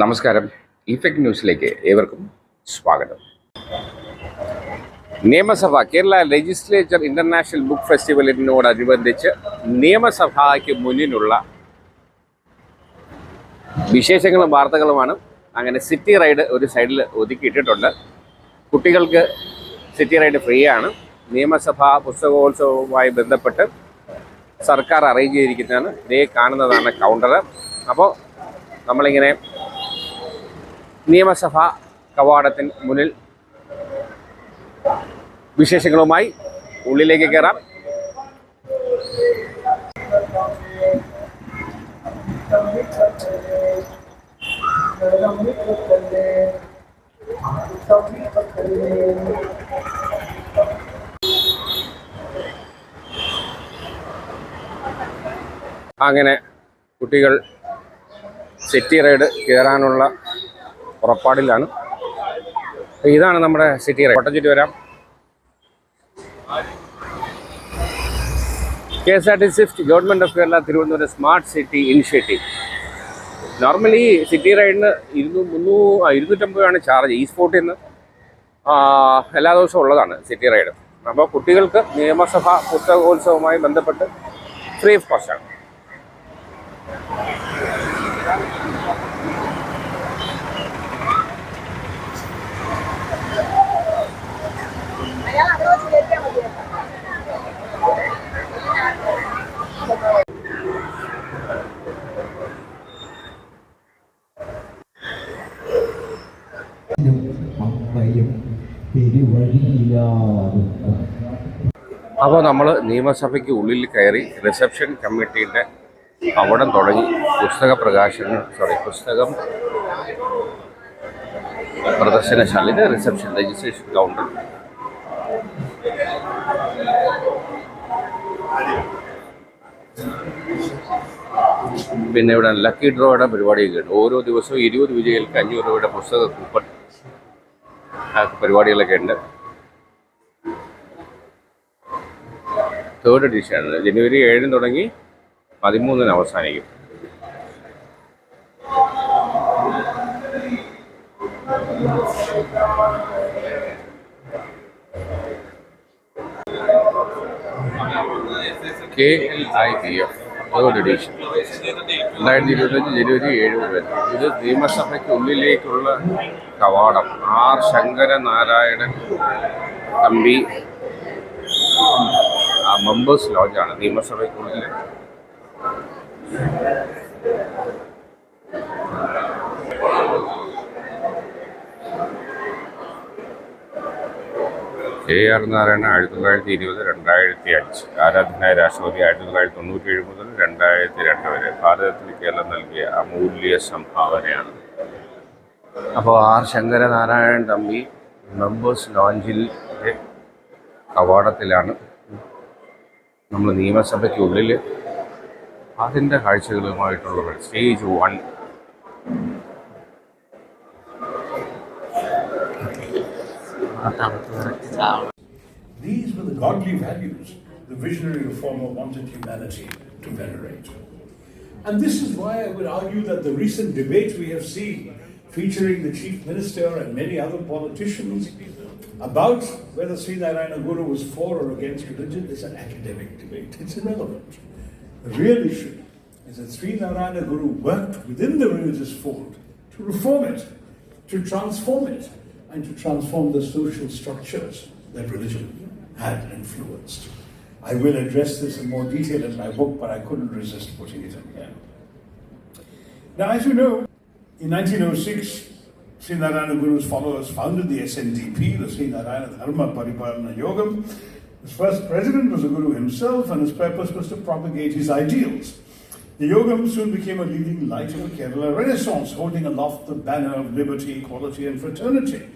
നമസ്കാരം. ഇഫക്ട് ന്യൂസിലേക്ക് ഏവർക്കും സ്വാഗതം. നിയമസഭ കേരള ലെജിസ്ലേച്ചർ ഇന്റർനാഷണൽ ബുക്ക് ഫെസ്റ്റിവലിനോടനുബന്ധിച്ച് നിയമസഭയ്ക്ക് മുന്നിലുള്ള വിശേഷങ്ങളും വാർത്തകളുമാണ് അങ്ങനെ സിറ്റി റൈഡ് ഒരു സൈഡിൽ ഒതുക്കിയിട്ടിട്ടുണ്ട്. കുട്ടികൾക്ക് സിറ്റി റൈഡ് ഫ്രീ ആണ് നിയമസഭാ പുസ്തകോത്സവവുമായി ബന്ധപ്പെട്ട് സർക്കാർ അറേഞ്ച് ചെയ്തിരിക്കുന്നതാണ് ഇതേ കാണുന്നതാണ് കൗണ്ടർ അപ്പോൾ നമ്മളിങ്ങനെ നിയമസഭാ കവാടത്തിന് മുന്നിൽ വിശേഷങ്ങളുമായി ഉള്ളിലേക്ക് കയറാം അങ്ങനെ കുട്ടികൾ സിറ്റി റൈഡ് കയറാനുള്ള പുറപ്പാടിലാണ് ഇതാണ് നമ്മുടെ സിറ്റി റൈഡ് കോട്ടം ചുറ്റി വരാം. K S R T C government of Kerala Thiruvananthapuram smart city initiative. Normally city റൈഡിന് ഇരുന്നൂ മുന്നൂ ഇരുന്നൂറ്റമ്പത് ഇരുന്നൂറ്റമ്പതാണ് ചാർജ് ഈ സ്പോട്ടിൽ നിന്ന് എല്ലാ ദിവസവും ഉള്ളതാണ് സിറ്റി റൈഡ് അപ്പോൾ കുട്ടികൾക്ക് നിയമസഭ പുസ്തകോത്സവവുമായി ബന്ധപ്പെട്ട് ഫ്രീ ഓഫ് കോസ്റ്റാണ് അപ്പോൾ നമ്മൾ നിയമസഭയ്ക്ക് ഉള്ളിൽ കയറി റിസപ്ഷൻ കമ്മിറ്റീന്റെ അവിടം തുടങ്ങി. പുസ്തക പ്രകാശനം സോറി പുസ്തകം പ്രദർശനശാലയിലെ റിസപ്ഷൻ രജിസ്ട്രേഷൻ കൗണ്ടർ പിന്നെ ഇവിടെ ലക്കി ഡ്രോയുടെ പരിപാടിയൊക്കെ ഉണ്ട്. ഓരോ ദിവസവും ഇരുപത് വിജയികൾക്ക് അഞ്ഞൂറ് രൂപയുടെ പുസ്തക കൂപ്പൺ പരിപാടികളൊക്കെ ഉണ്ട്. തേർഡ് എഡിഷനാണ് ജനുവരി ഏഴിന് തുടങ്ങി പതിമൂന്നിന് അവസാനിക്കും. K L I P F third edition രണ്ടായിരത്തി ഇരുപത്തഞ്ച് ജനുവരി ഏഴ് മുതൽ. ഇത് നിയമസഭയ്ക്ക് ഉള്ളിലേക്കുള്ള കവാടം. ആർ. ശങ്കരനാരായണൻ തമ്പി മെമ്പേഴ്സ് ലോഞ്ചാണ് നിയമസഭയ്ക്കുള്ളിൽ കെ. ആർ. നാരായണ ആയിരത്തി തൊള്ളായിരത്തി ഇരുപത് രണ്ടായിരത്തി അഞ്ച്. ആരാധനായ രാഷ്ട്രപതി ആയിരത്തി തൊള്ളായിരത്തി തൊണ്ണൂറ്റി ഏഴ് മുതൽ രണ്ടായിരത്തി രണ്ട് വരെ. ഭാരതത്തിന് കേരളം നൽകിയ അമൂല്യ സംഭാവനയാണ്. അപ്പോൾ ആർ. ശങ്കരനാരായണൻ തമ്പി മെമ്പേഴ്സ് ലോഞ്ചിലെ കവാടത്തിലാണ് നമ്മൾ നിയമസഭയ്ക്കുള്ളിൽ അതിൻ്റെ കാഴ്ചകളുമായിട്ടുള്ള stage one These were the godly values the visionary reformer wanted humanity to venerate. And this is why I would argue that the recent debate we have seen, featuring the chief minister and many other politicians, about whether Sri Narayana Guru was for or against religion is an academic debate. It's irrelevant. The real issue is that Sri Narayana Guru worked within the religious fold to reform it, to transform it, and to transform the social structures that religion had influenced. I will address this in more detail in my book, but I couldn't resist putting it in here. Now, as you know, in 1906, Sri Narayana Guru's followers founded the SNDP, the Sri Narayana Dharma Paripalana Yogam. His first president was the Guru himself, and his purpose was to propagate his ideals. The Yogam soon became a leading light of the Kerala Renaissance, holding aloft the banner of liberty, equality, and fraternity.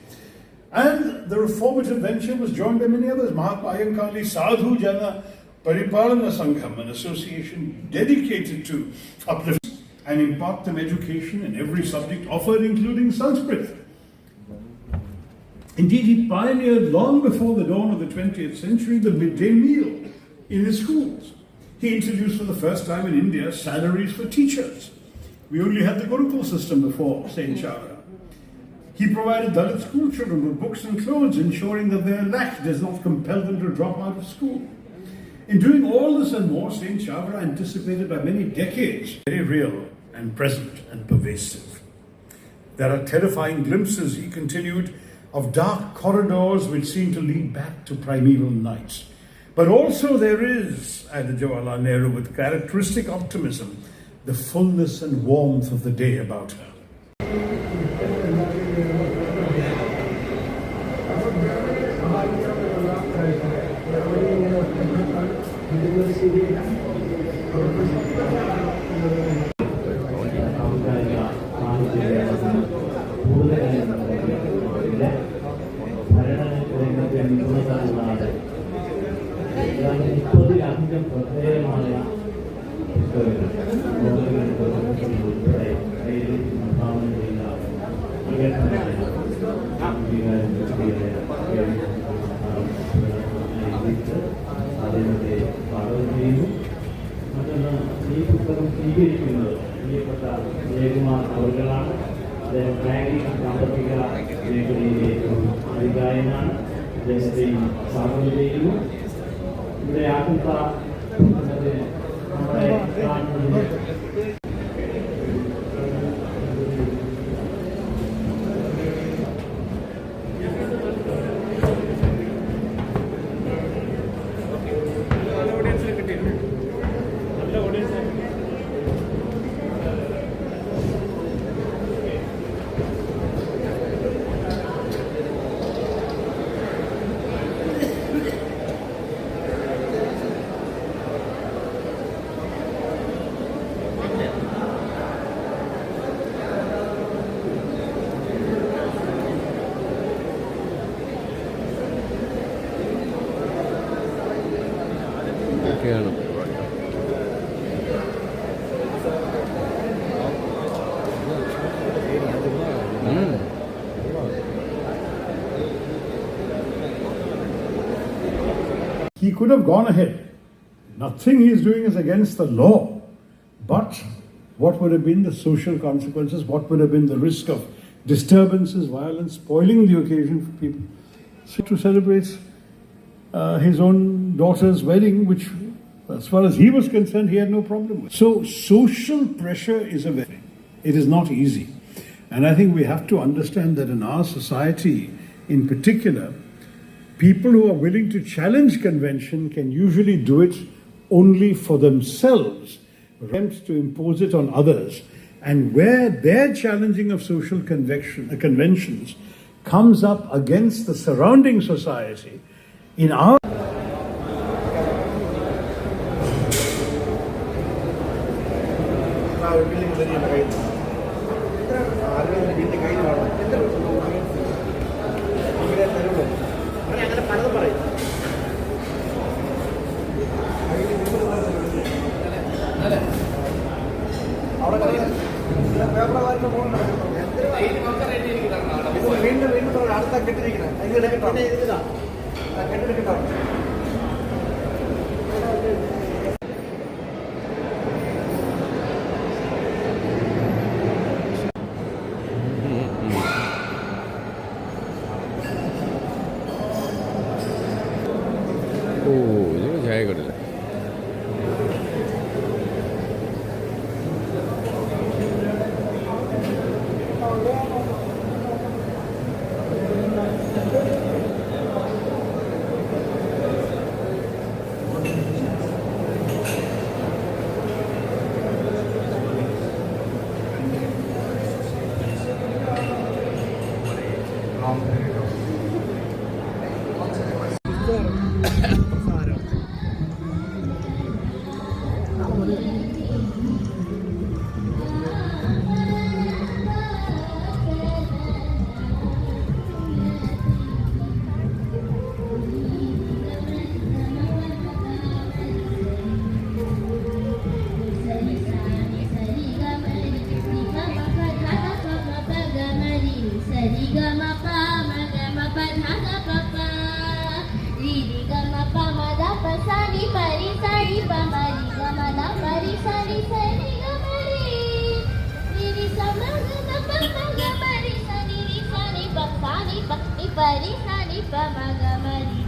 And the reformative venture was joined by many others. Mahatma Ayankali Sadhu Jana Paripalana Sangham, an association dedicated to uplift and impart them education in every subject offered, including Sanskrit. Indeed, he pioneered long before the dawn of the 20th century the midday meal in his schools. He introduced for the first time in India salaries for teachers. We only had the Gurukul system before St. Chavra. He provided Dalit school children with books and clothes, ensuring that their lack does not compel them to drop out of school. In doing all this and more, St. Chavra anticipated by many decades, very real and present and pervasive. There are terrifying glimpses, he continued, of dark corridors which seem to lead back to primeval nights. But also there is, added Jawaharlal Nehru with characteristic optimism, the fullness and warmth of the day about her. സ്വീകരിക്കുന്നത് പ്രിയപ്പെട്ട ജയകുമാർ അവർകളാണ് അദ്ദേഹം banking സാമ്പത്തിക മേഖലയിലെ ഒരു അധികായനാണ് അദ്ദേഹത്തെയും സ്വാഗതം ചെയ്യുന്നു ഇവിടെ ആകുന്ന നമ്മുടെ ഒക്കെയാണ് He could have gone ahead. Nothing he is doing is against the law. But what would have been the social consequences? What would have been the risk of disturbances, violence, spoiling the occasion for people? So to celebrate uh, his own daughter's wedding, which, as far as he was concerned, he had no problem with. So social pressure is a very, it is not easy. And I think we have to understand that in our society in particular, people who are willing to challenge convention can usually do it only for themselves, attempts to impose it on others. And where their challenging of social convection, uh, conventions comes up against the surrounding society, in our വീണ്ടും വീണ്ടും അടുത്ത കെട്ടിരിക്കണം. അതിന് കെട്ടിട്ടോ കെട്ടിരിക്കട്ടോ Parisani Pamagamari.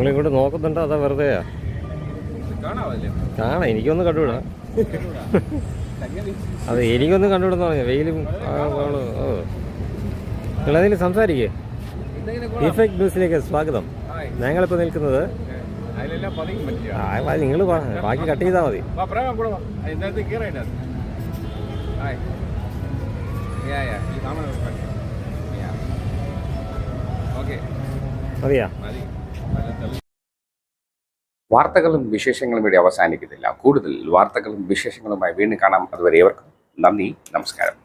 നിങ്ങളിങ്ങോട്ട് നോക്കുന്നുണ്ടോ അതാ വെറുതെയാ? കാണാം എനിക്കൊന്നും കണ്ടുവിടാ. അതെ എനിക്കൊന്നും കണ്ടുവിടുന്ന പറഞ്ഞു വെയിലും നിങ്ങളതിൽ സംസാരിക്കേ? ഇഫക്ട് ന്യൂസിലേക്ക് സ്വാഗതം. ഞങ്ങളിപ്പോൾ നിൽക്കുന്നത് നിങ്ങൾ ബാക്കി കട്ട് ചെയ്താൽ മതി. മതിയാ. മതി. വാർത്തകളും വിശേഷങ്ങളും ഇവിടെ അവസാനിക്കുന്നില്ല. കൂടുതൽ വാർത്തകളും വിശേഷങ്ങളുമായി വീണ്ടും കാണാം. അതുവരെ ഏവർക്കും നന്ദി നമസ്കാരം.